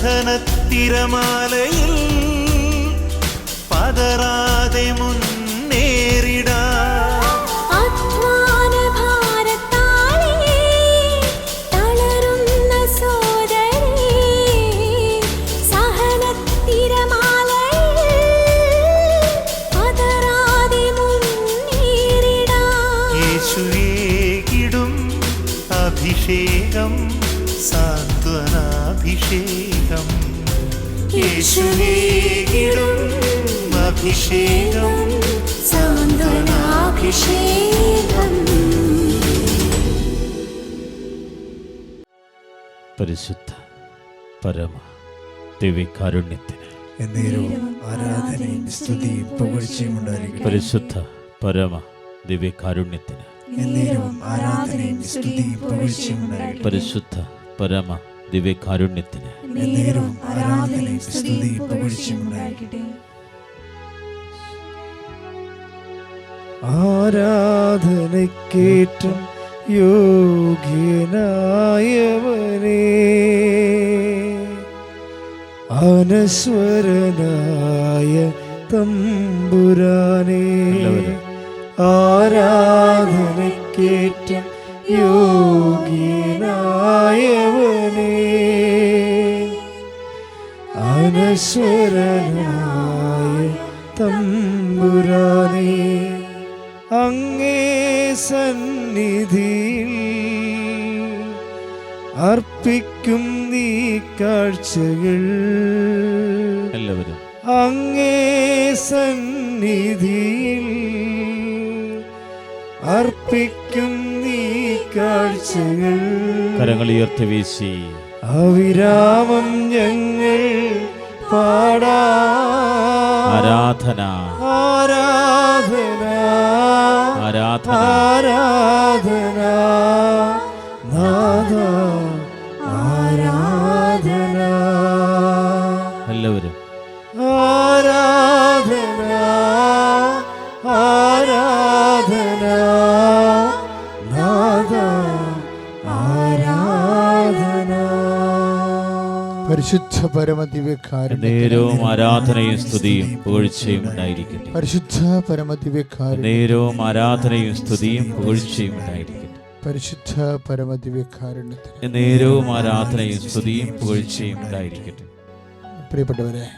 സഹനത്തിരമാലയിൽ പതറാതെ മുന്നേറിടാ യേശുവേകിടും അഭിഷേകം സാന്ത്വനാഭിഷേകം. പരിശുദ്ധ പരമ ദിവ്യകാരുണ്യത്തിന് എന്നേരവും ആരാധനയും സ്തുതിയും പുകഴ്ചയും ഉണ്ടായിരിക്കും പരിശുദ്ധ പരമ ദിവ്യകാരുണ്യത്തിന് എന്നേരവും ആരാധനയും സ്തുതിയും പുകഴ്ചയും ഉണ്ടായിരിക്കും പരിശുദ്ധ പരമ ദിവ്യകാരുണ്യത്തിന് ആരാധനക്കേറ്റം യോഗ്യനായവനേ അനശ്വരനായ തമ്പുരാനേ. ആരാധനക്കേറ്റം യോഗ്യനായവനേ അനശ്വരനായ തമ്പുരാനേ അങ്ങേ സന്നിധിയിൽ അർപ്പിക്കും നീ കാഴ്ചകൾ. എല്ലാവരും. അങ്ങേ സന്നിധിയിൽ അർപ്പിക്കും കാഴ്ചകൾ കരങ്ങൾ ഉയർത്തി വീശി. അവിരാമം ഞങ്ങൾ പാടാ. ആരാധന. ആരാധന. ആരാധന. ആരാധന. പരിശുദ്ധ പരമ ദിവ്യക്കാരൻ നേരവും ആരാധനയും സ്തുതിയും പുകഴ്ചയും ഉണ്ടായിരിക്കട്ടെ. പരിശുദ്ധ പരമ ദിവ്യക്കാരൻ നേരവും ആരാധനയും സ്തുതിയും പുകഴ്ചയും ഉണ്ടായിരിക്കട്ടെ. പരിശുദ്ധ പരമ ദിവ്യക്കാരുണ്യത്തിന് നേരവും ആരാധനയും സ്തുതിയും പുകഴ്ചയും ഉണ്ടായിരിക്കട്ടെ. പ്രിയപ്പെട്ടവരെ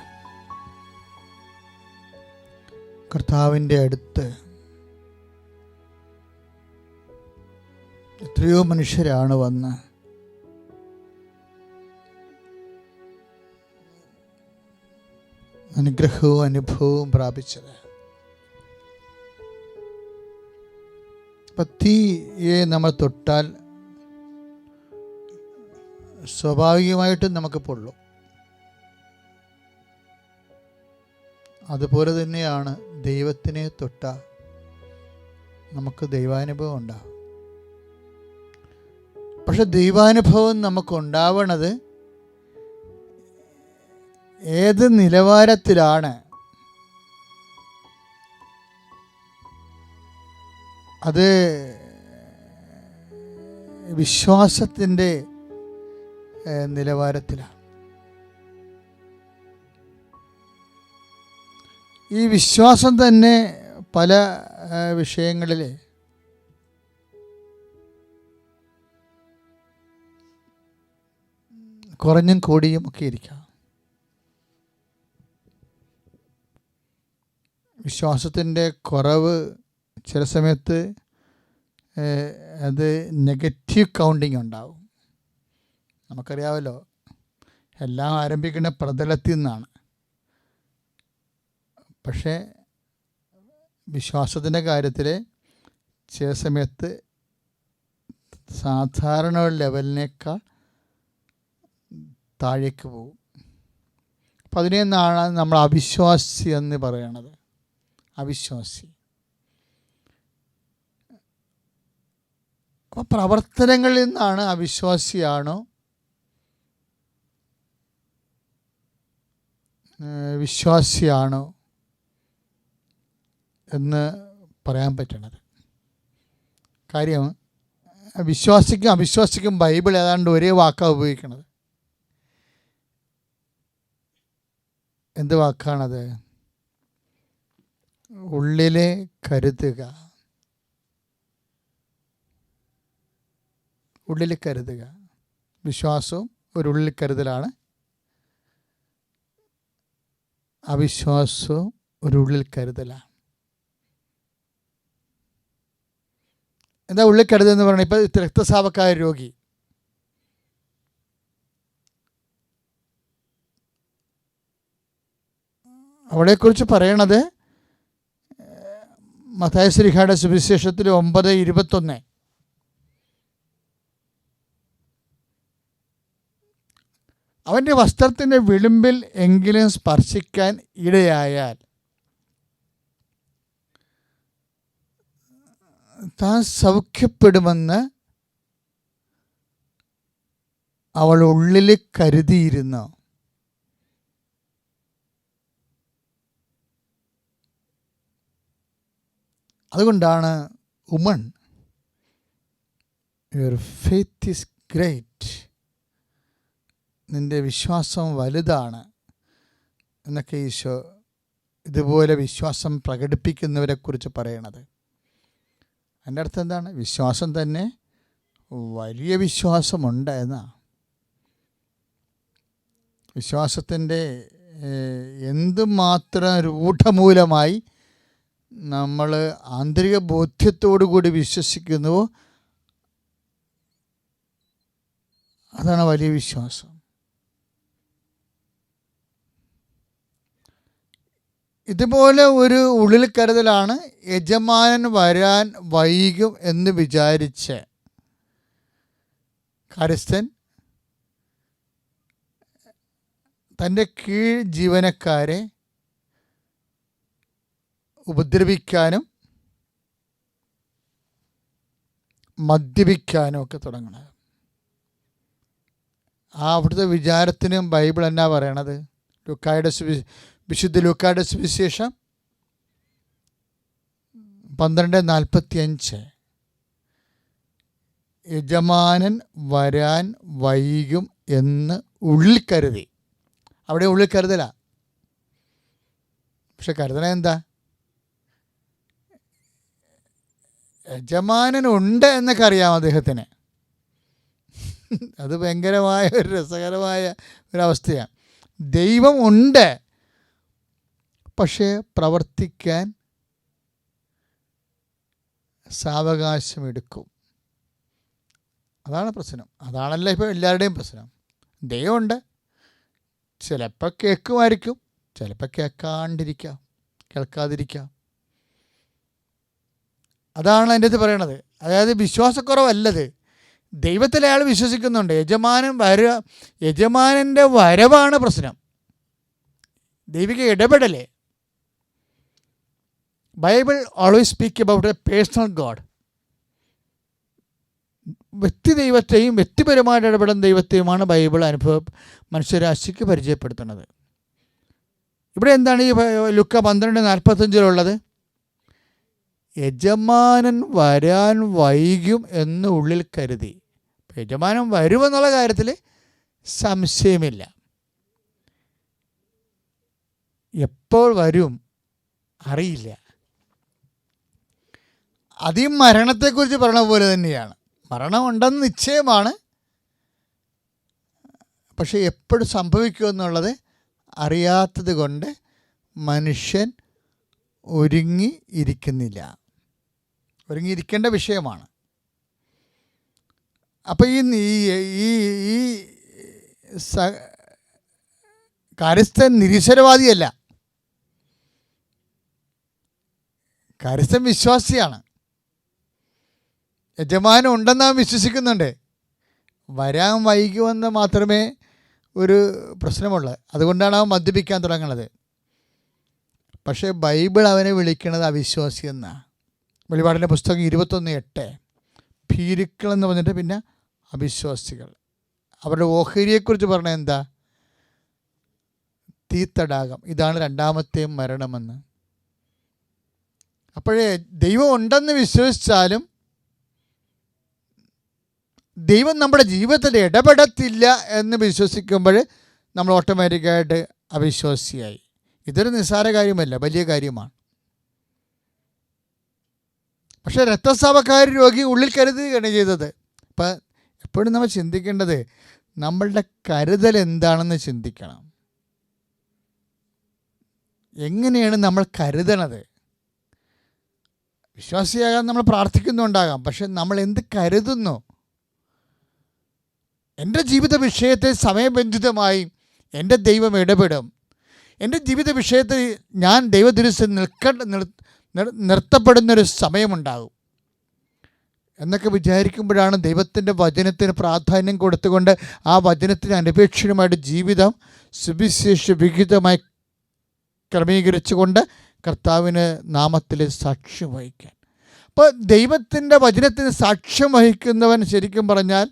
കർത്താവിന്റെ അടുത്ത് എത്രയോ മനുഷ്യരാണ് വന്ന് അനുഗ്രഹവും അനുഭവവും പ്രാപിച്ചത്. തീയെ നമ്മൾ തൊട്ടാൽ സ്വാഭാവികമായിട്ടും നമുക്ക് പൊള്ളും. അതുപോലെ തന്നെയാണ് ദൈവത്തിനെ തൊട്ട നമുക്ക് ദൈവാനുഭവം ഉണ്ടാകും പക്ഷെ ദൈവാനുഭവം നമുക്ക് ഉണ്ടാവണത് ഏത് നിലവാരത്തിലാണ് അത് വിശ്വാസത്തിന്റെ നിലവാരത്തിലാണ്? ഈ വിശ്വാസം തന്നെ പല വിഷയങ്ങളിൽ കുറഞ്ഞും കൂടിയും ഒക്കെ ഇരിക്കാം. വിശ്വാസത്തിന്റെ കുറവ് ചില സമയത്ത് അത് നെഗറ്റീവ് കൗണ്ടിങ് ഉണ്ടാവും. നമുക്കറിയാമല്ലോ എല്ലാം ആരംഭിക്കുന്ന പ്രതലത്തിൽ നിന്നാണ്. പക്ഷേ വിശ്വാസത്തിന്റെ കാര്യത്തിൽ ചില സമയത്ത് സാധാരണ ലെവലിനേക്കാൾ താഴേക്ക് പോകും. അപ്പം അതിനെ നിന്നാണ് നമ്മൾ അവിശ്വാസി എന്ന് പറയണത്. അവിശ്വാസി. അപ്പോൾ പ്രവർത്തനങ്ങളിൽ നിന്നാണ് അവിശ്വാസിയാണോ? വിശ്വാസിയാണോ എന്ന് പറയാൻ പറ്റണത്. കാര്യം വിശ്വാസിക്കും അവിശ്വാസിക്കും ബൈബിൾ ഏതാണ്ട് ഒരേ വാക്കാണ് ഉപയോഗിക്കുന്നത് എന്ത് വാക്കാണത്? ഉള്ളിലെ കരുതുക. ഉള്ളിൽ കരുതുക. വിശ്വാസവും ഒരു ഉള്ളിൽ കരുതലാണ്. അവിശ്വാസവും ഒരു ഉള്ളിൽ കരുതലാണ്. എന്താ ഉള്ളിൽ കരുതെന്ന് പറഞ്ഞാൽ ഇപ്പോൾ രക്തസ്രാവക്കായ രോഗി. അവളെക്കുറിച്ച് പറയണത് മഥായശ്രീഹയുടെ സുവിശേഷത്തിൽ ഒമ്പത് ഇരുപത്തൊന്ന്. അവന്റെ വസ്ത്രത്തിന്റെ വിളിമ്പിൽ എങ്കിലും സ്പർശിക്കാൻ ഇടയായാൽ താൻ സൗഖ്യപ്പെടുമെന്ന് അവൾ ഉള്ളിൽ കരുതിയിരുന്നു? അതുകൊണ്ടാണ് woman your faith is great നിന്റെ വിശ്വാസം വലുതാണ് എന്നൊക്കെ ഈശോ ഇതുപോലെ വിശ്വാസം പ്രകടിപ്പിക്കുന്നവരെക്കുറിച്ച് പറയണത്. എന്റെ അർത്ഥം എന്താണ്? വിശ്വാസം തന്നെ വലിയ വിശ്വാസമുണ്ട് എന്നാണ് വിശ്വാസത്തിന്റെ എന്തുമാത്രം രൂഢമൂലമായി നമ്മൾ ആന്തരിക ബോധ്യത്തോടു കൂടി വിശ്വസിക്കുന്നുവോ അതാണ് വലിയ വിശ്വാസം. ഇതുപോലെ ഒരു ഉള്ളിൽ കരുതലാണ് യജമാനൻ വരാൻ വൈകും എന്ന് വിചാരിച്ച്. കരസ്ഥൻ തന്റെ കീഴ് ജീവനക്കാരെ ഉപദ്രവിക്കാനും മദ്യപിക്കാനും ഒക്കെ തുടങ്ങണത്. ആ അവിടുത്തെ വിചാരത്തിനും ബൈബിൾ എന്നാ പറയണത്? ലുക്കായുടെ വിശുദ്ധ ലുക്കായുടെ സുവിശേഷം പന്ത്രണ്ട് നാൽപ്പത്തി അഞ്ച് യജമാനൻ വരാൻ വൈകും എന്ന് ഉള്ളിൽ കരുതി. അവിടെ ഉള്ളിൽ കരുതല. പക്ഷെ കരുതണ എന്താ യജമാനനുണ്ട് എന്നൊക്കെ അറിയാം അദ്ദേഹത്തിന്. അത് ഭയങ്കരമായ ഒരു രസകരമായ ഒരവസ്ഥയാണ് ദൈവം ഉണ്ട് പക്ഷേ പ്രവർത്തിക്കാൻ സാവകാശമെടുക്കും അതാണ് പ്രശ്നം. അതാണല്ലോ ഇപ്പോൾ എല്ലാവരുടെയും പ്രശ്നം. ദൈവമുണ്ട് ചിലപ്പോൾ കേൾക്കുമായിരിക്കും. ചിലപ്പോൾ കേൾക്കാണ്ടിരിക്കാം. കേൾക്കാതിരിക്കാം. അതാണ് എന്റെ അടുത്ത് പറയണത്. അതായത് വിശ്വാസക്കുറവല്ലത്. ദൈവത്തിൽ അയാൾ വിശ്വസിക്കുന്നുണ്ട്. യജമാനൻ വര യജമാനന്റെ വരവാണ് പ്രശ്നം. ദൈവിക ഇടപെടലേ. Bible always speak about a personal God വ്യക്തി ദൈവത്തെയും വ്യക്തിപരമായിട്ട് ഇടപെടുന്ന ദൈവത്തെയുമാണ് ബൈബിൾ അനുഭവ മനുഷ്യരാശിക്ക് പരിചയപ്പെടുത്തുന്നത്. ഇവിടെ എന്താണ് ഈ ലുക്ക പന്ത്രണ്ട് നാൽപ്പത്തഞ്ചിലുള്ളത്? യജമാനൻ വരാൻ വൈകും എന്ന് ഉള്ളിൽ കരുതി. യജമാനൻ വരുമെന്നുള്ള കാര്യത്തിൽ സംശയമില്ല. എപ്പോൾ വരും അറിയില്ല. അതീ മരണത്തെക്കുറിച്ച് പറയണ പോലെ തന്നെയാണ്. മരണമുണ്ടെന്ന് നിശ്ചയമാണ്. പക്ഷേ എപ്പോഴും സംഭവിക്കുമെന്നുള്ളത് അറിയാത്തത് കൊണ്ട് മനുഷ്യൻ ഒരുങ്ങി ഇരിക്കുന്നില്ല. ഒരുങ്ങിയിരിക്കേണ്ട വിഷയമാണ്. അപ്പോൾ ഈ ഈ- ഈ സ കാര്യസ്ഥൻ നിരീശ്വരവാദിയല്ല. കാര്യസ്ഥൻ വിശ്വാസിയാണ്. യജമാനം ഉണ്ടെന്ന് ആ വിശ്വസിക്കുന്നുണ്ട്. വരാൻ വൈകുമെന്ന് മാത്രമേ ഒരു പ്രശ്നമുള്ളൂ. അതുകൊണ്ടാണ് അവൻ മദ്യപിക്കാൻ തുടങ്ങുന്നത്. പക്ഷേ ബൈബിൾ അവനെ വിളിക്കുന്നത് അവിശ്വാസി എന്നാണ്. വെളിപാടിന്റെ പുസ്തകം ഇരുപത്തൊന്ന് എട്ട്. ഭീരുക്കൾ എന്ന് പറഞ്ഞിട്ട് പിന്നെ അവിശ്വാസികൾ. അവരുടെ ഓഹരിയെക്കുറിച്ച് പറഞ്ഞ എന്താ? തീത്തടാകം. ഇതാണ് രണ്ടാമത്തെ മരണമെന്ന്. അപ്പോഴേ ദൈവം ഉണ്ടെന്ന് വിശ്വസിച്ചാലും ദൈവം നമ്മുടെ ജീവിതത്തിൽ ഇടപെടത്തില്ല എന്ന് വിശ്വസിക്കുമ്പോൾ നമ്മൾ ഓട്ടോമാറ്റിക്കായിട്ട് അവിശ്വാസിയായി. ഇതൊരു നിസ്സാര കാര്യമല്ല വലിയ കാര്യമാണ്. പക്ഷെ രക്തസ്രാവക്കാർ രോഗി ഉള്ളിൽ കരുതുകയാണ് ചെയ്തത്. അപ്പം എപ്പോഴും നമ്മൾ ചിന്തിക്കേണ്ടത് നമ്മളുടെ കരുതൽ എന്താണെന്ന് ചിന്തിക്കണം. എങ്ങനെയാണ് നമ്മൾ കരുതണത്? വിശ്വാസിയാകാൻ നമ്മൾ പ്രാർത്ഥിക്കുന്നുണ്ടാകാം പക്ഷെ നമ്മൾ എന്ത് കരുതുന്നു? എന്റെ ജീവിത വിഷയത്തെ സമയബന്ധിതമായി എന്റെ ദൈവം ഇടപെടും. എന്റെ ജീവിത വിഷയത്തിൽ ഞാൻ നിർ- നിർ- നിർത്തപ്പെടുന്നൊരു സമയമുണ്ടാകും. എന്നൊക്കെ വിചാരിക്കുമ്പോഴാണ് ദൈവത്തിന്റെ വചനത്തിന് പ്രാധാന്യം കൊടുത്തുകൊണ്ട് ആ വചനത്തിന് അനപേക്ഷിതമായിട്ട് ജീവിതം സുവിശേഷ വിഹിതമായി ക്രമീകരിച്ചുകൊണ്ട് കർത്താവിന് നാമത്തിൽ സാക്ഷ്യം വഹിക്കാൻ. അപ്പോൾ ദൈവത്തിന്റെ വചനത്തിന് സാക്ഷ്യം വഹിക്കുന്നവൻ ശരിക്കും പറഞ്ഞാൽ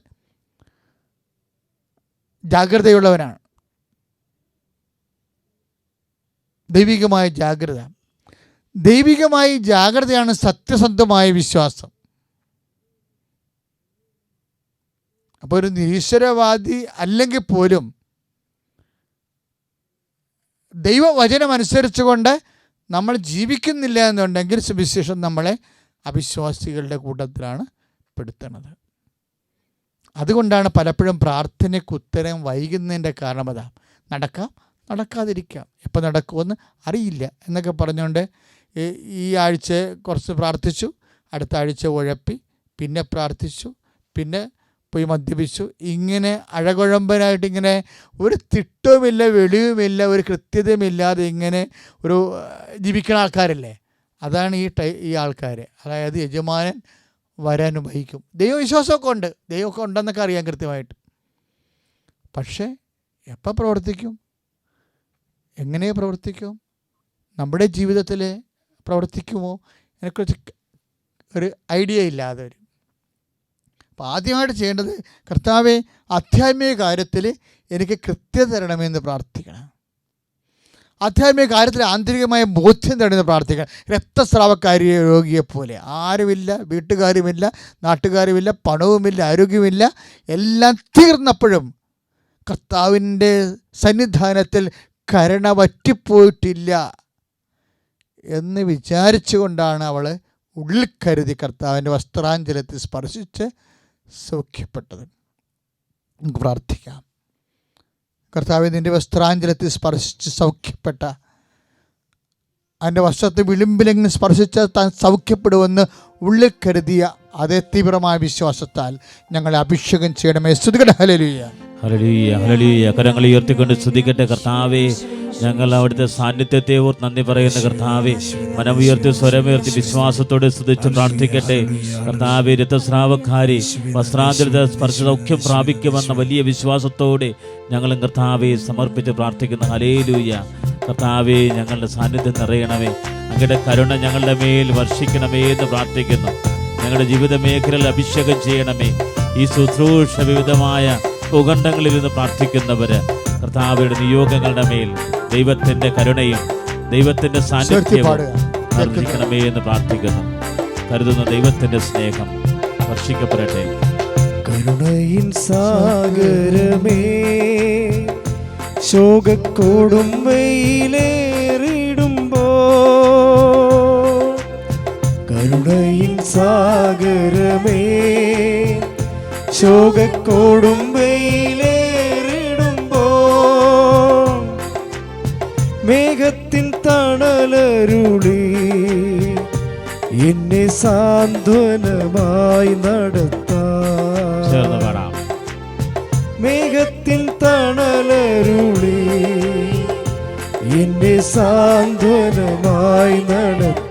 ജാഗ്രതയുള്ളവനാണ്. ദൈവികമായ ജാഗ്രത. ദൈവികമായ ജാഗ്രതയാണ് സത്യസന്ധമായ വിശ്വാസം. അപ്പോൾ ഒരു നിരീശ്വരവാദി അല്ലെങ്കിൽ പോലും ദൈവവചനം അനുസരിച്ചുകൊണ്ട് നമ്മൾ ജീവിക്കുന്നില്ല എന്നുണ്ടെങ്കിൽ സുവിശേഷം നമ്മളെ അവിശ്വാസികളുടെ കൂട്ടത്തിലാണ് പെടുത്തുന്നത്. അതുകൊണ്ടാണ് പലപ്പോഴും പ്രാർത്ഥനയ്ക്ക് ഉത്തരം വൈകുന്നതിന്റെ കാരണം അതാ. നടക്കാം. നടക്കാതിരിക്കാം. എപ്പോൾ നടക്കുമെന്ന് അറിയില്ല. എന്നൊക്കെ പറഞ്ഞുകൊണ്ട് ഈ- ആഴ്ച കുറച്ച് പ്രാർത്ഥിച്ചു. അടുത്ത ആഴ്ച ഉഴപ്പി. പിന്നെ പ്രാർത്ഥിച്ചു. പിന്നെ പോയി മദ്യപിച്ചു. ഇങ്ങനെ അഴകുഴമ്പനായിട്ട് ഇങ്ങനെ ഒരു തിട്ടവുമില്ല വെളിവുമില്ല ഒരു കൃത്യതയുമില്ലാതെ ഇങ്ങനെ ഒരു ജീവിക്കുന്ന ആൾക്കാരല്ലേ? അതാണ് ഈ ടൈ ഈ ആൾക്കാർ അതായത് യജമാനൻ വരാൻ വഹിക്കും ദൈവവിശ്വാസമൊക്കെ ഉണ്ട്. ദൈവമൊക്കെ ഉണ്ടെന്നൊക്കെ അറിയാം കൃത്യമായിട്ട്. പക്ഷേ എപ്പോൾ പ്രവർത്തിക്കും? എങ്ങനെ പ്രവർത്തിക്കും? നമ്മുടെ ജീവിതത്തിൽ പ്രവർത്തിക്കുമോ? അതിനെക്കുറിച്ച് ഒരു ഐഡിയ ഇല്ലാതെ വരും. അപ്പോൾ ആദ്യമായിട്ട് ചെയ്യേണ്ടത് കർത്താവെ ആധ്യാത്മിക കാര്യത്തിൽ എനിക്ക് കൃത്യത തരണമെന്ന് പ്രാർത്ഥിക്കണം. ആധ്യാത്മിക കാര്യത്തിൽ ആന്തരികമായ ബോധ്യം തരണമെന്ന് പ്രാർത്ഥിക്കണം. രക്തസ്രാവക്കാരി രോഗിയെ പോലെ. ആരുമില്ല വീട്ടുകാരുമില്ല നാട്ടുകാരുമില്ല പണവുമില്ല ആരോഗ്യമില്ല എല്ലാം തീർന്നപ്പോഴും കർത്താവിന്റെ സന്നിധാനത്തിൽ കരുണ വറ്റിപ്പോയിട്ടില്ല എന്ന് വിചാരിച്ചുകൊണ്ടാണ് അവൾ ഉള്ളിൽ കരുതി കർത്താവിന്റെ വസ്ത്രാഞ്ചലത്തിൽ സ്പർശിച്ച് സൗഖ്യപ്പെട്ടത്. നമുക്ക് പ്രാർത്ഥിക്കാം. കർത്താവ് നിന്റെ വസ്ത്രാഞ്ചലത്തിൽ സ്പർശിച്ച് സൗഖ്യപ്പെട്ട അതിന്റെ വസ്ത്രത്തെ വിളിമ്പിലെങ്കിലും സ്പർശിച്ചാൽ താൻ സൗഖ്യപ്പെടുമെന്ന് ഉള്ളിൽ കരുതിയ അതേ തീവ്രമായ വിശ്വാസത്താൽ ഞങ്ങളെ അഭിഷേകം ചെയ്യണമേ. സ്തുതികട ഹലലീയ ഹലലീയ കരങ്ങൾ ഉയർത്തിക്കൊണ്ട് സ്തുതിക്കട്ടെ കർത്താവേ. ഞങ്ങൾ അവിടുത്തെ സാന്നിധ്യത്തെ ഓർത്ത് നന്ദി പറയുന്ന കർത്താവെ. മനമുയർത്തി സ്വരമുയർത്തി വിശ്വാസത്തോടെ സ്തുതിച്ച് പ്രാർത്ഥിക്കട്ടെ. കർത്താവെ രക്തസ്രാവക്കാരി വസ്ത്രാതിരത സ്പർശ സൗഖ്യം പ്രാപിക്കുമെന്ന വലിയ വിശ്വാസത്തോടെ ഞങ്ങളും കർത്താവെ സമർപ്പിച്ച് പ്രാർത്ഥിക്കുന്ന. ഹലേലൂയ കർത്താവെ ഞങ്ങളുടെ സാന്നിധ്യം നിറയണമേ. അങ്ങയുടെ കരുണ ഞങ്ങളുടെ മേൽ വർഷിക്കണമേ എന്ന് പ്രാർത്ഥിക്കുന്നു. ഞങ്ങളുടെ ജീവിത മേഖലയിൽ അഭിഷേകം ചെയ്യണമേ. ഈ ശുശ്രൂഷ വിവിധമായ ഉഗണ്ഡങ്ങളിൽ നിന്ന് പ്രാർത്ഥിക്കുന്നവര് കർത്താവയുടെ നിയോഗങ്ങളുടെ മേൽ ദൈവത്തിന്റെ കരുണയും ദൈവത്തിന്റെ സാന്നിധ്യവും അർഹിക്കണമേ എന്ന് പ്രാർത്ഥിക്കുന്നു. കരുതുന്ന ദൈവത്തിന്റെ സ്നേഹം വർഷിക്കപ്പെടട്ടെ. കരുണയിൻ സാഗരമേ ശോകക്കോടും വെയിലേറിടുമ്പോ കരുണയിൻ സാഗരമേ ശോകക്കോടും വെയിലേറിടുമ്പോ മേഘത്തിൻ തണലരുളി എന്നെ സാന്ത്വനമായി നടത്താം. മേഘത്തിൻ തണലരുളി എന്നെ സാന്ത്വനമായി നടത്താം.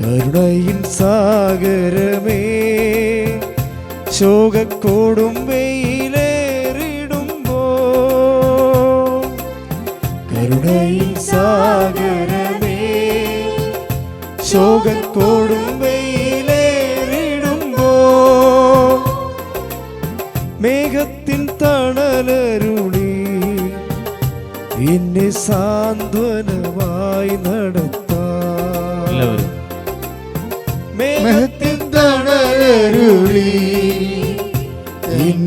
കരുണയിൻ സാഗരമേ ശോകക്കോടും വെയിലേറിടുമ്പോ കരുണയിൽ സാഗരമേ ശോകക്കോടും വെയിലേറിടുമ്പോ മേഘത്തിൻ തണലരുളി എന്നെ സാന്ത്വനമായി നടത്താം. മേഘത്തിൻ തണലരുളി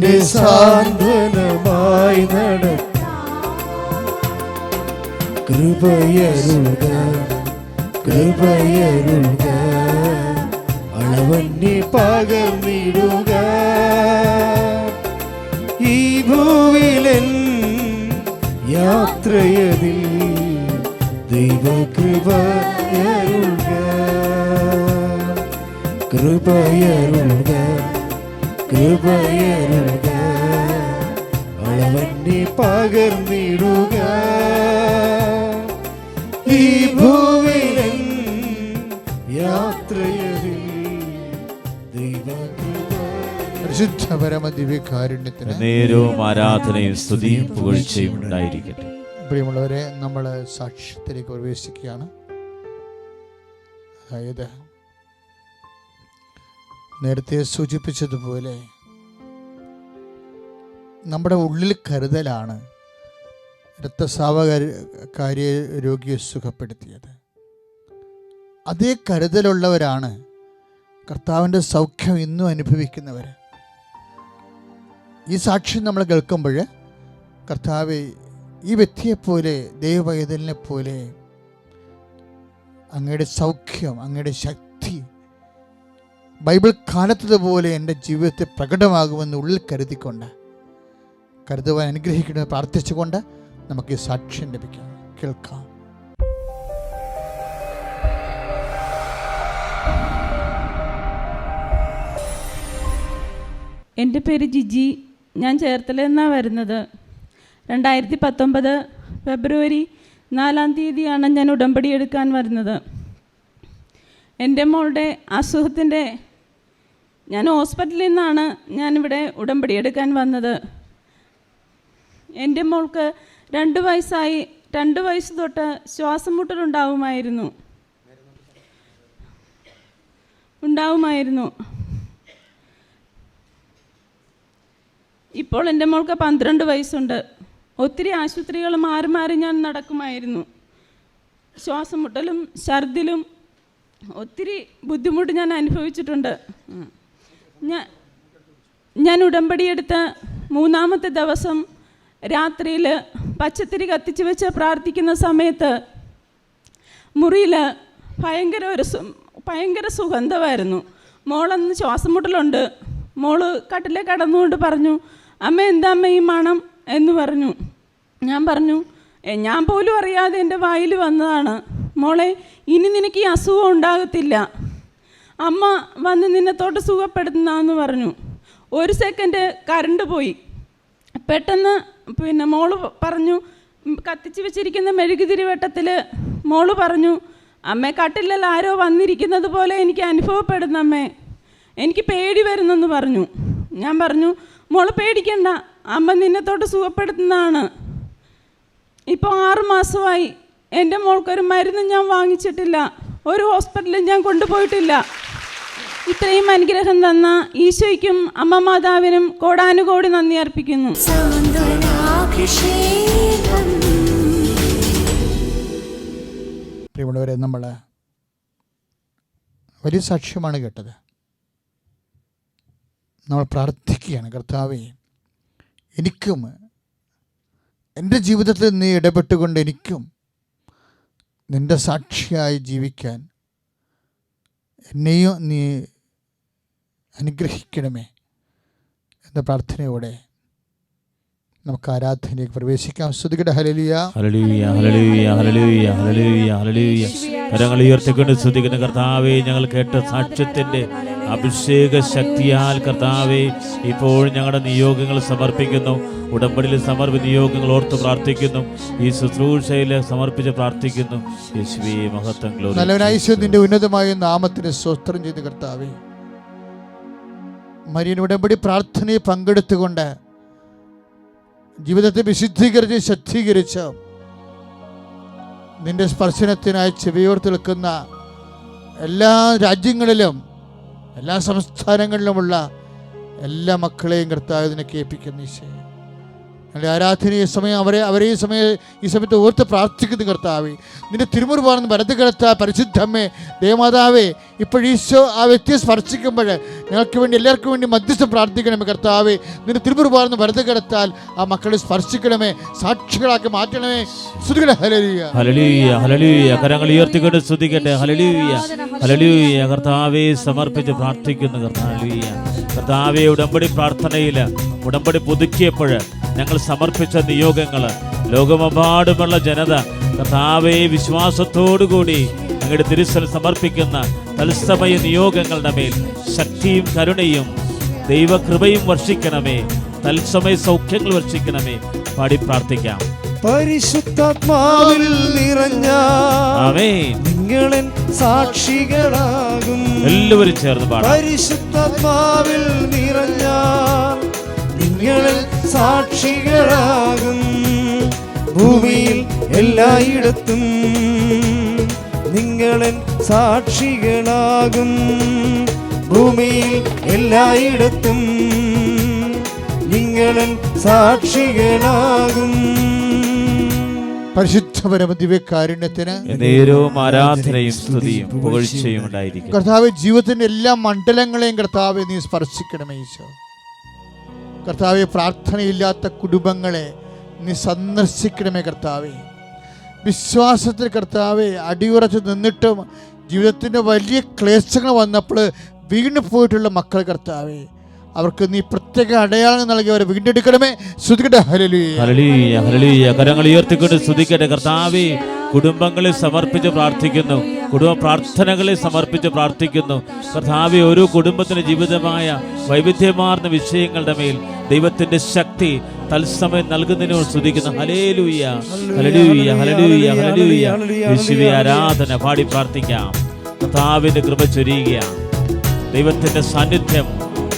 എന്നെ സാന്ത്വനമായി നടത്താം കൃപയരുക കൃപയരുക അളവന്നെ പകർന്നിടുക. ഈ ഭൂവിലൻ യാത്രയതിൽ ദൈവകൃപയരുക കൃപയരുക കൃപയരുക. അളവന്നി പകർന്നിടുക. ഈ ഭൂവിലൻ യാത്രയതിൽ പരിശുദ്ധ നേരവും ആരാധനയും സ്തുതിയും പുകഴ്ചയും ഉണ്ടായിരിക്കട്ടെ. പ്രിയമുള്ളവരെ നമ്മൾ സാക്ഷ്യത്തിലേക്ക് പ്രവേശിക്കുകയാണ്. അതായത് നേരത്തെ സൂചിപ്പിച്ചതുപോലെ നമ്മുടെ ഉള്ളിൽ കരുതലാണ് രക്തസ്രാവകാര്യ രോഗിയെ സുഖപ്പെടുത്തിയത്. അതേ കരുതലുള്ളവരാണ് കർത്താവിന്റെ സൗഖ്യം ഇന്നും അനുഭവിക്കുന്നവർ. ഈ സാക്ഷ്യം നമ്മൾ കേൾക്കുമ്പോൾ കർത്താവ് ഈ വ്യക്തിയെപ്പോലെ ദൈവവൈതലിനെ പോലെ അങ്ങയുടെ സൗഖ്യം അങ്ങയുടെ ശക്തി ബൈബിൾ കാലത്തതുപോലെ എന്റെ ജീവിതത്തെ പ്രകടമാകുമെന്ന് ഉള്ളിൽ കരുതിക്കൊണ്ട് കരുതുവാൻ അനുഗ്രഹിക്കണമെന്ന് പ്രാർത്ഥിച്ചുകൊണ്ട് നമുക്ക് ഈ സാക്ഷ്യം ലഭിക്കാം. കേൾക്കാം. എന്റെ പേര് ജിജി. ഞാൻ ചേർത്തല നിന്നാണ് വരുന്നത്. രണ്ടായിരത്തി പത്തൊമ്പത് ഫെബ്രുവരി നാലാം തീയതിയാണ് ഞാൻ ഉടമ്പടി എടുക്കാൻ വരുന്നത്. എന്റെ മോളുടെ അസുഖത്തിന്റെ ഞാൻ ഹോസ്പിറ്റലിൽ നിന്നാണ് ഞാനിവിടെ ഉടമ്പടി എടുക്കാൻ വന്നത്. എന്റെ മോൾക്ക് രണ്ട് വയസ്സായി രണ്ട് വയസ്സ് തൊട്ട് ശ്വാസം മുട്ടലുണ്ടാവുമായിരുന്നു. ഉണ്ടാവുമായിരുന്നു. ഇപ്പോൾ എന്റെ മോൾക്ക് പന്ത്രണ്ട് വയസ്സുണ്ട്. ഒത്തിരി ആശുപത്രികൾ മാറി മാറി ഞാൻ നടക്കുമായിരുന്നു. ശ്വാസം മുട്ടലും ഛർദിലും ഒത്തിരി ബുദ്ധിമുട്ട് ഞാൻ അനുഭവിച്ചിട്ടുണ്ട്. ഞാൻ ഞാൻ ഉടമ്പടി എടുത്ത മൂന്നാമത്തെ ദിവസം രാത്രിയിൽ പച്ചത്തിരി കത്തിച്ച് വെച്ച് പ്രാർത്ഥിക്കുന്ന സമയത്ത് മുറിയിൽ ഭയങ്കര ഒരു ഭയങ്കര സുഗന്ധമായിരുന്നു. മോളന്ന് ശ്വാസം മുട്ടലുണ്ട് മോൾ കട്ടിലെ കടന്നുകൊണ്ട് പറഞ്ഞു അമ്മ എന്താ അമ്മ ഈ മണം? എന്ന് പറഞ്ഞു. ഞാൻ പറഞ്ഞു ഞാൻ പോലും അറിയാതെ എന്റെ വായിൽ വന്നതാണ്. മോളെ ഇനി നിനക്ക് ഈ അസുഖം ഉണ്ടാകത്തില്ല. അമ്മ വന്ന് നിന്നെ നിന്നത്തോട്ട് സുഖപ്പെടുത്തുന്നതെന്ന് പറഞ്ഞു. ഒരു സെക്കൻഡ് കറണ്ട് പോയി. പെട്ടെന്ന് പിന്നെ മോൾ പറഞ്ഞു കത്തിച്ച് വെച്ചിരിക്കുന്ന മെഴുകുതിരി വെട്ടത്തിൽ മോൾ പറഞ്ഞു അമ്മേ കട്ടിലിൽ ആരോ വന്നിരിക്കുന്നത് പോലെ എനിക്ക് അനുഭവപ്പെടുന്ന അമ്മേ. എനിക്ക് പേടി വരുന്നെന്ന് പറഞ്ഞു. ഞാൻ പറഞ്ഞു മോൾ പേടിക്കണ്ട. അമ്മ നിന്നത്തോട്ട് സുഖപ്പെടുത്തുന്നതാണ് ഇപ്പോൾ ആറ് മാസമായി. എന്റെ മോൾക്കൊരു മരുന്ന് ഞാൻ വാങ്ങിച്ചിട്ടില്ല. ഒരു ഹോസ്പിറ്റലിൽ ഞാൻ കൊണ്ടുപോയിട്ടില്ല. ഇത്രയും അനുഗ്രഹം തന്ന ഈശോയ്ക്കും അമ്മ മാതാവിനും കോടാനുകോടി നന്ദി അർപ്പിക്കുന്നു. പ്രിയമുള്ളവരെ നമ്മൾ വലിയ സാക്ഷ്യമാണ് കേട്ടത്. നമ്മൾ പ്രാർത്ഥിക്കുകയാണ് കർത്താവേ എനിക്കും എന്റെ ജീവിതത്തിൽ നീ ഇടപെട്ടുകൊണ്ട് എനിക്കും നിന്റെ സാക്ഷിയായി ജീവിക്കാൻ എന്നെയും നീ അനുഗ്രഹിക്കണമേ എന്ന പ്രാർത്ഥനയോടെ നമുക്ക് ആരാധനയിലേക്ക് പ്രവേശിക്കാം. ശ്രുതികട ഹലലിയ ഹല്ലേലൂയ ഹല്ലേലൂയ ഹല്ലേലൂയ ഹല്ലേലൂയ ഹല്ലേലൂയ. കരങ്ങൾ ഉയർത്തിക്കൊണ്ട് കർത്താവെ ഞങ്ങൾ കേട്ട സാക്ഷ്യത്തിന്റെ അഭിഷേക ശക്തിയാൽ കർത്താവെ ഇപ്പോൾ ഞങ്ങളുടെ നിയോഗങ്ങൾ സമർപ്പിക്കുന്നു. ഉടമ്പടിയിൽ സമർപ്പ നിയോഗങ്ങൾ ഓർത്ത് പ്രാർത്ഥിക്കുന്നു. ഈ ശുശ്രൂഷയിൽ സമർപ്പിച്ച് പ്രാർത്ഥിക്കുന്നു. യേശുവേ മഹത്വം ഗ്ലോറി നല്ലവനായ നിന്റെ ഉന്നതമായ നാമത്തിന് സ്വസ്ത്രം ചെയ്ത് കർത്താവേ. മരിയൻ ഉടമ്പടി പ്രാർത്ഥനയിൽ പങ്കെടുത്തുകൊണ്ട് ജീവിതത്തെ വിശുദ്ധീകരിച്ച് ശക്തീകരിച്ച് നിന്റെ സ്പർശനത്തിനായി ചെവിയോർത്ത് നിൽക്കുന്ന എല്ലാ രാജ്യങ്ങളിലും എല്ലാ സംസ്ഥാനങ്ങളിലുമുള്ള എല്ലാ മക്കളെയും കർത്താവ് ഇതിനെ കേൾപ്പിക്കുന്ന ഈശോ ഞങ്ങളുടെ ആരാധന ഈ സമയം അവരെ അവരെ ഈ സമയം ഈ സമയത്ത് ഓർത്ത് പ്രാർത്ഥിക്കുന്നു കർത്താവേ നിന്റെ തിരുമുറിവാണെന്ന് വലത് കിടത്ത പരിശുദ്ധമ്മേ ദേവമാതാവേ ഇപ്പോഴീശോ ആ വ്യക്തിയെ സ്പർശിക്കുമ്പോൾ ഞങ്ങൾക്ക് വേണ്ടി എല്ലാവർക്കും വേണ്ടി മധ്യസ്ഥം പ്രാർത്ഥിക്കണമേ കർത്താവേ. നിന്റെ തിരുമുറിവാണെന്ന് വലത് കിടത്താൽ ആ മക്കളെ സ്പർശിക്കണമേ സാക്ഷികളാക്കി മാറ്റണമേ. ശ്രുതികളെ സമർപ്പിച്ച് പ്രാർത്ഥിക്കുന്നു കർത്താവെ ഉടമ്പടി പ്രാർത്ഥനയിൽ ഉടമ്പടി പുതുക്കിയപ്പോൾ ഞങ്ങൾ സമർപ്പിച്ച നിയോഗങ്ങൾ ലോകമെമ്പാടുമുള്ള ജനത കർത്താവെ വിശ്വാസത്തോടുകൂടി ഞങ്ങളുടെ തിരുസൽ സമർപ്പിക്കുന്ന തത്സമയ നിയോഗങ്ങളുടെ മേൽ ശക്തിയും കരുണയും ദൈവകൃപയും വർഷിക്കണമേ. തത്സമയ സൗഖ്യങ്ങൾ വർഷിക്കണമേ. പാടി പ്രാർത്ഥിക്കാം. പരിശുദ്ധാത്മാവിൽ നിറഞ്ഞ ആമേൻ. നിങ്ങളൻ സാക്ഷികളാകും. എല്ലാവരും ചേർന്ന് പാടാം. പരിശുദ്ധാത്മാവിൽ നിറഞ്ഞ നിങ്ങളൻ സാക്ഷികളാകും. ഭൂമിയിൽ എല്ലായിടത്തും നിങ്ങളിൽ സാക്ഷികളാകും. ഭൂമിയിൽ എല്ലായിടത്തും നിങ്ങളിൽ സാക്ഷികളാകും. പരിശുദ്ധ ദിവ്യകാരുണ്യത്തിന് നേരവും ആരാധനയും സ്തുതിയും പുകഴ്ചയും ഉണ്ടായിരിക്കും കർത്താവ് ജീവിതത്തിന്റെ എല്ലാ മണ്ഡലങ്ങളെയും കർത്താവ് നീ സ്പർശിക്കണമേ ഈശോ. കർത്താവെ പ്രാർത്ഥനയില്ലാത്ത കുടുംബങ്ങളെ നീ സന്ദർശിക്കണമേ കർത്താവെ. വിശ്വാസത്തിൽ കർത്താവെ അടിയുറച്ച് നിന്നിട്ടും ജീവിതത്തിന്റെ വലിയ ക്ലേശങ്ങൾ വന്നപ്പോൾ വീണു പോയിട്ടുള്ള മക്കൾ കർത്താവെ. അവർക്ക് നീ പ്രത്യേക അടയാളം നൽകി അവരെ വീണ്ടെടുക്കണമേ. ശ്രുതിക്കട്ടെ ഹലലുയ കരങ്ങൾ ഉയർത്തിക്കൊണ്ട് ശ്രുതിക്കട്ടെ കർത്താവേ കുടുംബങ്ങളെ സമർപ്പിച്ച് പ്രാർത്ഥിക്കുന്നു. കുടുംബ പ്രാർത്ഥനകളെ സമർപ്പിച്ച് പ്രാർത്ഥിക്കുന്നു. കർത്താവെ ഓരോ കുടുംബത്തിന് ജീവിതമായ വൈവിധ്യമാർന്ന വിഷയങ്ങളുടെ മേൽ ദൈവത്തിന്റെ ശക്തി തത്സമയം നൽകുന്നതിനോട് ശ്രദ്ധിക്കുന്നു ഹലേലൂയ ഹലലൂയ ഹലലൂയ ഹലലൂയ വിശുവി ആരാധന പാടി പ്രാർത്ഥിക്കാം. കർത്താവിന്റെ കൃപ ചൊരിയുകയാണ് ദൈവത്തിന്റെ സാന്നിധ്യം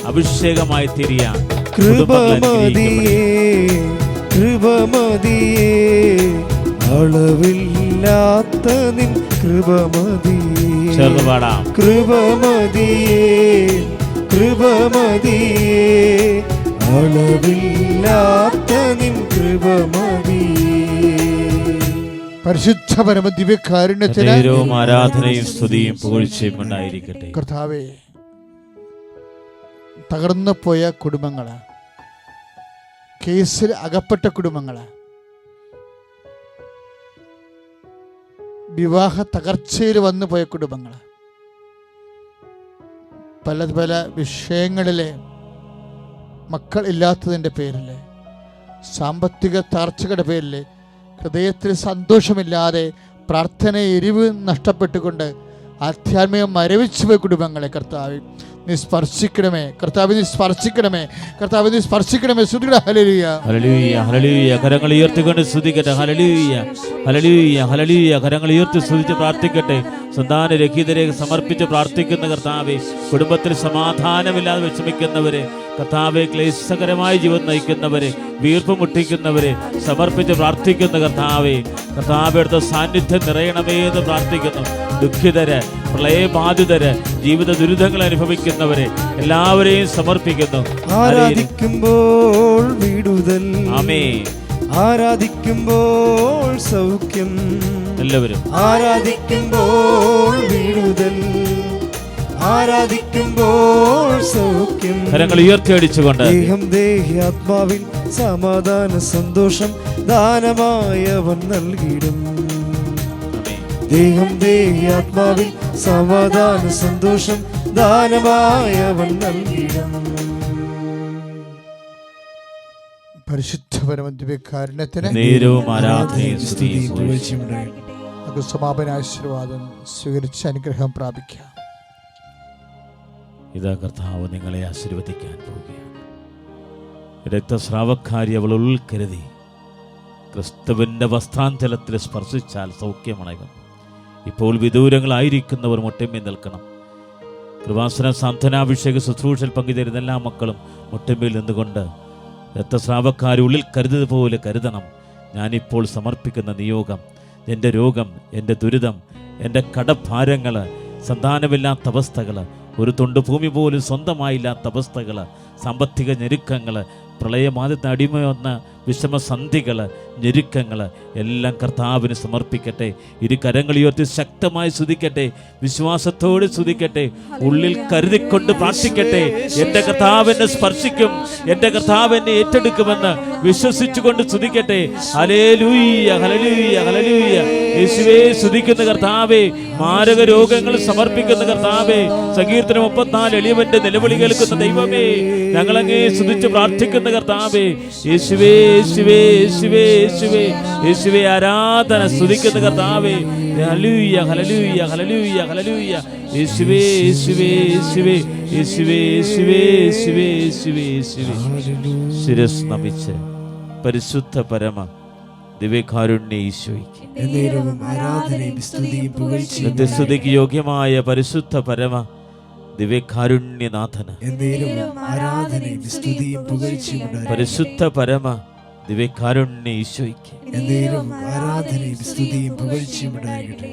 അഭിഷേകമായി അനുഗ്രഹിക്കപ്പെടട്ടെ. കൃപമതിയേ കൃപമതിയേ അളവില്ലാത്ത നിൻ കൃപമതിയേ. ചേർന്ന് പാടാം കൃപമതിയേ കൃപമതിയേ അളവില്ലാത്ത നിൻ കൃപമതിയേ. പരിശുദ്ധ പരമദിവ്യകാരുണ്യത്തിന് നേരവും ആരാധനയും സ്തുതിയും പുകഴ്ചയും ഉണ്ടായിരിക്കട്ടെ. കർത്താവെ തകർന്നു പോയ കുടുംബങ്ങൾ കേസിൽ അകപ്പെട്ട കുടുംബങ്ങൾ വിവാഹ തകർച്ചയിൽ വന്നു പോയ കുടുംബങ്ങൾ പല പല വിഷയങ്ങളിലെ മക്കൾ ഇല്ലാത്തതിന്റെ പേരിൽ സാമ്പത്തിക താർച്ചകളുടെ പേരിൽ ഹൃദയത്തിൽ സന്തോഷമില്ലാതെ പ്രാർത്ഥന എരിവ് നഷ്ടപ്പെട്ടുകൊണ്ട് ആധ്യാത്മികം മരവിച്ചു പോയ കുടുംബങ്ങളെ കർത്താവ് നീ സ്പർശിക്കണമേ. കർത്താവ് നീ സ്പർശിക്കണമേ. കർത്താവ് നീ സ്പർശിക്കണമേ. ശ്രുതിയുടെ ഹലലിയ ഹലലൂയ ഹലലൂയ കരങ്ങൾ ഉയർത്തിക്കൊണ്ട് സ്തുതിക്കട്ടെ. ഹലലിയ ഹലലിയ ഹലലിയ കരങ്ങൾ ഉയർത്തി സ്തുതിച്ച് പ്രാർത്ഥിക്കട്ടെ. സന്താനരഹിതരെ സമർപ്പിച്ച് പ്രാർത്ഥിക്കുന്ന കർത്താവെ കുടുംബത്തിൽ സമാധാനമില്ലാതെ വിഷമിക്കുന്നവരെ കർത്താവെ ക്ലേശകരമായി ജീവിതം നയിക്കുന്നവരെ വീർപ്പ് മുട്ടിക്കുന്നവരെ സമർപ്പിച്ച് പ്രാർത്ഥിക്കുന്ന കർത്താവെ കർത്താവെടുത്ത സാന്നിധ്യം നിറയണമേ എന്ന് പ്രാർത്ഥിക്കുന്നു. ദുഃഖിതര് പ്രളയബാധിതര് ജീവിത ദുരിതങ്ങൾ അനുഭവിക്കുന്നവരെ എല്ലാവരെയും സമർപ്പിക്കുന്നു. ആരാധിക്കുമ്പോൾ വിടുതൽ. ആമേ ആരാധിക്കുമ്പോൾ സൗഖ്യം. എല്ലാവരും. ആരാധിക്കുമ്പോൾ വിടുതൽ ആരാധിക്കുമ്പോൾ സൗഖ്യം. കരങ്ങൾ ഉയർത്തിയടിച്ചുകൊണ്ട്. ദേഹം ദേഹി ആത്മാവിൽ സമാധാന സന്തോഷം ദാനമായവൻ നൽകിടും. ആമേ. ദേഹം ദേഹി ആത്മാവിൽ സമാധാന സന്തോഷം ദാനമായവൻ നൽകിടും. പരിശുദ്ധ കാരണത്തിന് നേരവും ആരാധനയും സ്തുതിയും പുകഴ്ചയും. സമാപന ആശീർവാദം സ്വീകരിച്ച് അനുഗ്രഹം പ്രാപിക്കാം. ഇതാ കർത്താവ് നിങ്ങളെ ആശീർവദിക്കാൻ പോവുകയാണ്. രക്തസ്രാവക്കാരി അവൾ ഉൾക്കരുതി ക്രിസ്തുവിന്റെ വസ്ത്രാഞ്ചലത്തിൽ സ്പർശിച്ചാൽ സൗഖ്യമണയും ഇപ്പോൾ വിദൂരങ്ങളായിരിക്കുന്നവർ മുട്ടമ്മി നിൽക്കണം. കൃപാസന സാന്ത്വനാഭിഷേക ശുശ്രൂഷയിൽ പങ്കുചേരുന്ന എല്ലാ മക്കളും മുട്ടമ്മിയിൽ നിന്നുകൊണ്ട് രക്തസ്രാവക്കാരുള്ളിൽ കരുതുന്നത് പോലെ കരുതണം. ഞാനിപ്പോൾ സമർപ്പിക്കുന്ന നിയോഗം എന്റെ രോഗം എന്റെ ദുരിതം എന്റെ കടഭാരങ്ങൾ സന്താനമില്ലാത്ത അവസ്ഥകൾ ഒരു തൊണ്ട് ഭൂമി പോലും സ്വന്തമായില്ലാത്ത അവസ്ഥകൾ സാമ്പത്തിക ഞെരുക്കങ്ങൾ പ്രളയമാദ്യത്തെ അടിമയൊന്ന വിഷമസന്ധികൾ ഞെരുക്കങ്ങൾ എല്ലാം കർത്താവിന് സമർപ്പിക്കട്ടെ. ഇരു കരങ്ങൾ ഉയർത്തി ശക്തമായി സ്തുതിക്കട്ടെ. വിശ്വാസത്തോടെ സ്തുതിക്കട്ടെ. ഉള്ളിൽ കരുതിക്കൊണ്ട് പ്രാർത്ഥിക്കട്ടെ. എന്റെ കർത്താവിനെ സ്പർശിക്കും. എന്റെ കർത്താവ് എന്നെ ഏറ്റെടുക്കുമെന്ന് വിശ്വസിച്ചുകൊണ്ട് സ്തുതിക്കട്ടെ. ഹലേലൂയ്യ ഹലലൂയ്യ ഹലലൂയ്യ യേശുവേ സ്തുതിക്കുന്ന കർത്താവേ. മാരക രോഗങ്ങൾ സമർപ്പിക്കുന്ന കർത്താവേ. സങ്കീർത്തനം മുപ്പത്തിനാല് എളിയവന്റെ നിലവിളി കേൾക്കുന്ന ദൈവമേ. ഞങ്ങളങ്ങേ സ്തുതിച്ച് പ്രാർത്ഥിക്കുന്ന കർത്താവേ. യേശുവേ യേശുവേ യേശുവേ യേശുവേ. യേശുവേ ആരാധന സ്തുതിക്കുന്ന കർത്താവേ. ഹലലൂയ്യ ഹലലൂയ്യ ഹലലൂയ്യ ഹലലൂയ്യ യേശുവേ യേശുവേ യേശുവേ. യേശുവേ യേശുവേ യേശുവേ യേശുവേ യേശുവേ. ശിരസ് നമിച്ച് പരിശുദ്ധ പരമ യോഗ്യമായ പരിശുദ്ധ പരമ ദിവ്യകാരുണ്യനാഥന്. പരിശുദ്ധ പരമ ദിവ്യകാരുണ്യ ഈശോയ്ക്ക്. എന്തെങ്കിലും ആരാധനയും സ്തുതിയും പുകഴ്ചയും ഉണ്ടാകട്ടെ.